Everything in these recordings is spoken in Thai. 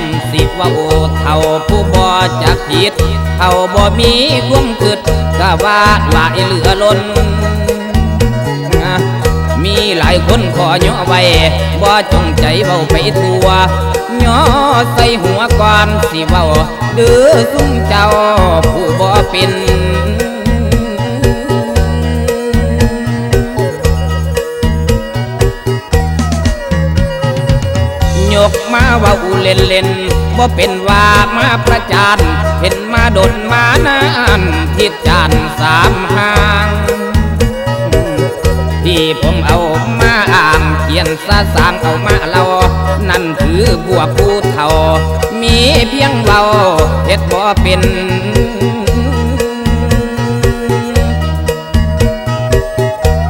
มสิว่าโอเท่าผู้บ่จักผิดเท่าบ่มีความคิดก็ว่าหลายเหลือล้น มีหลายคนขอย่อไว้บ่จงใจเบาไปตัวย่อใส่หัวก่อนสิเบาเดือซุ่มเจ้าผู้บ่เป็น เว่าเล่นเล่นบ่เป็นว่ามาประจานเห็นมาดนมานานทิดจานสามหางที่ผมเอามาอ่านเขียนซาสางเอามาเล่านั่นคือบวกผู้เฒ่า มีเพียงเบาเฮ็ดบ่เป็น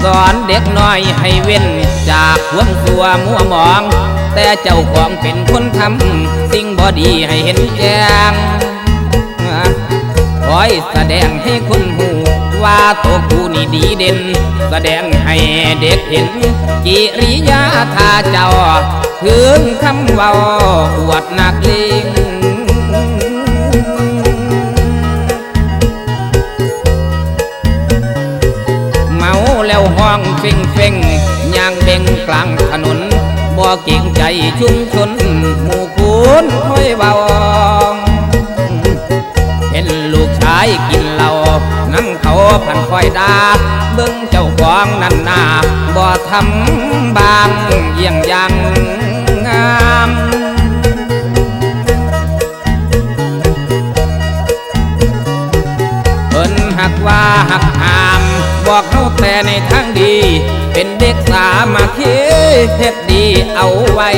สอนเด็กน้อยให้เว้นจากความสัวมัวหมอง แต่เจ้าของเป็นคนทำสิ่งบ่ดีให้เห็นแจ้งคอยแสดงให้คนหูว่าตัวกูนี่ดีเด่น แสดงให้เด็กเห็น กิริยาท่าเจ้าถึงคำว้าอวดนักเลงเมาแล้วห้องเฟ่งเฟ่งยางเบ่งกลางถนน เก่งใจชุมชนหมู่คุณค่อยเบาเห็นลูกชายกินเหล้านั่งเขาพันคอยดาเบิ่งเจ้าของนั่นนาบ่ทำบางเยี่ยงยังงามเพิ่นหักว่าหักหาม บอกเขาแต่ในทางดี เป็นเด็กสามาคีเฮ็ดดีเอาไว้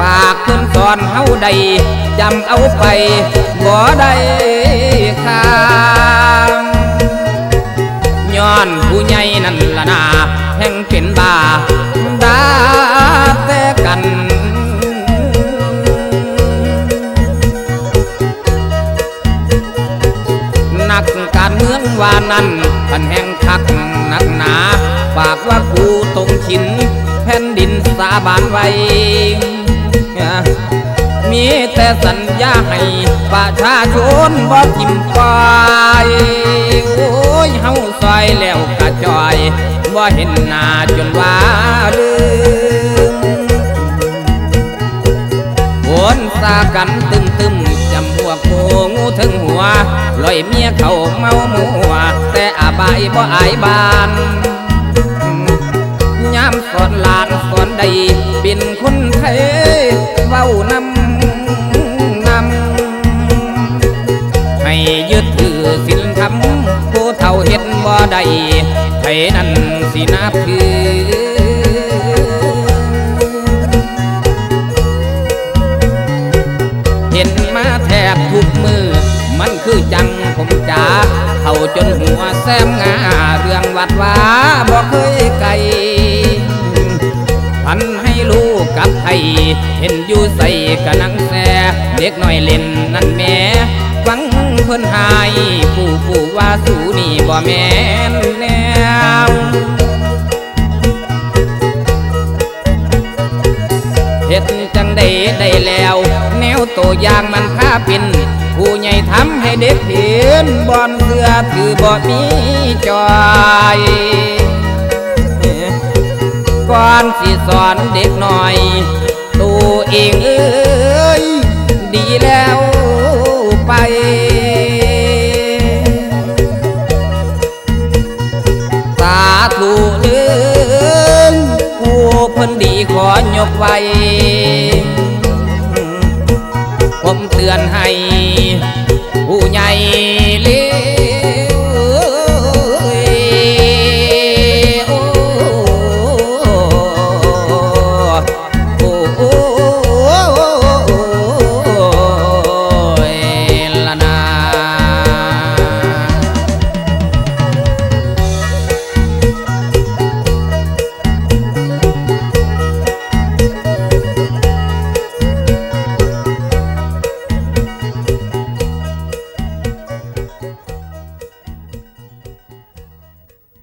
ปากเพิ่นสอนเฮาใดจำเอาไปบ่ได้ค่างย้อนผู้ใหญ่นั่นละนาแห่ง งว่านั้นพันแห่งคักหนักหนา ฝากว่ากูตรงชินแผ่นดินสาบานไว้ มีแต่สัญญาให้ประชาชนบ่ทิมปล่อยโอ้ยเฮาซอยแล้วกระจอยบ่เห็นหน้าจนว่าลืมวนซากัน ถึงหัวลอยเมียเขาเมาหมัวแต่อาบายบ่อายบานยามสอนหลานสอนใดเป็นคนไทยเว้านำนำให้ยึดถือศีลธรรมผู้เฒ่าเห็นบ่ได้ไผนั้นสินับถือเห็นมาแทบทุกมือ มันคือจังผมจ๋าเข้าจนหัวแซมงาเรื่องวัดว่าบ่เคยไกลพันให้ลูกกับไทยเห็นอยู่ใส่กะนังแซเด็กน้อยเล่นนั่นแม่ฟังเพิ่นหายผู้ผู้ว่าสู่นี่บ่แม่นแนวเฮ็ดจังได้ได้แล้ว แนวตัวอย่างมันพาเป็น ผู้ใหญ่ทำให้เด็กเห็นบอนเสือถือบ่มีจอยก่อนสิสอนเด็กหน่อย ตัวเองเอ้ยดีแล้วไปสาธุเด้อนผู้เพิ่นดีขอยกไว้ ผมเตือนให้ ผู้ใหญ่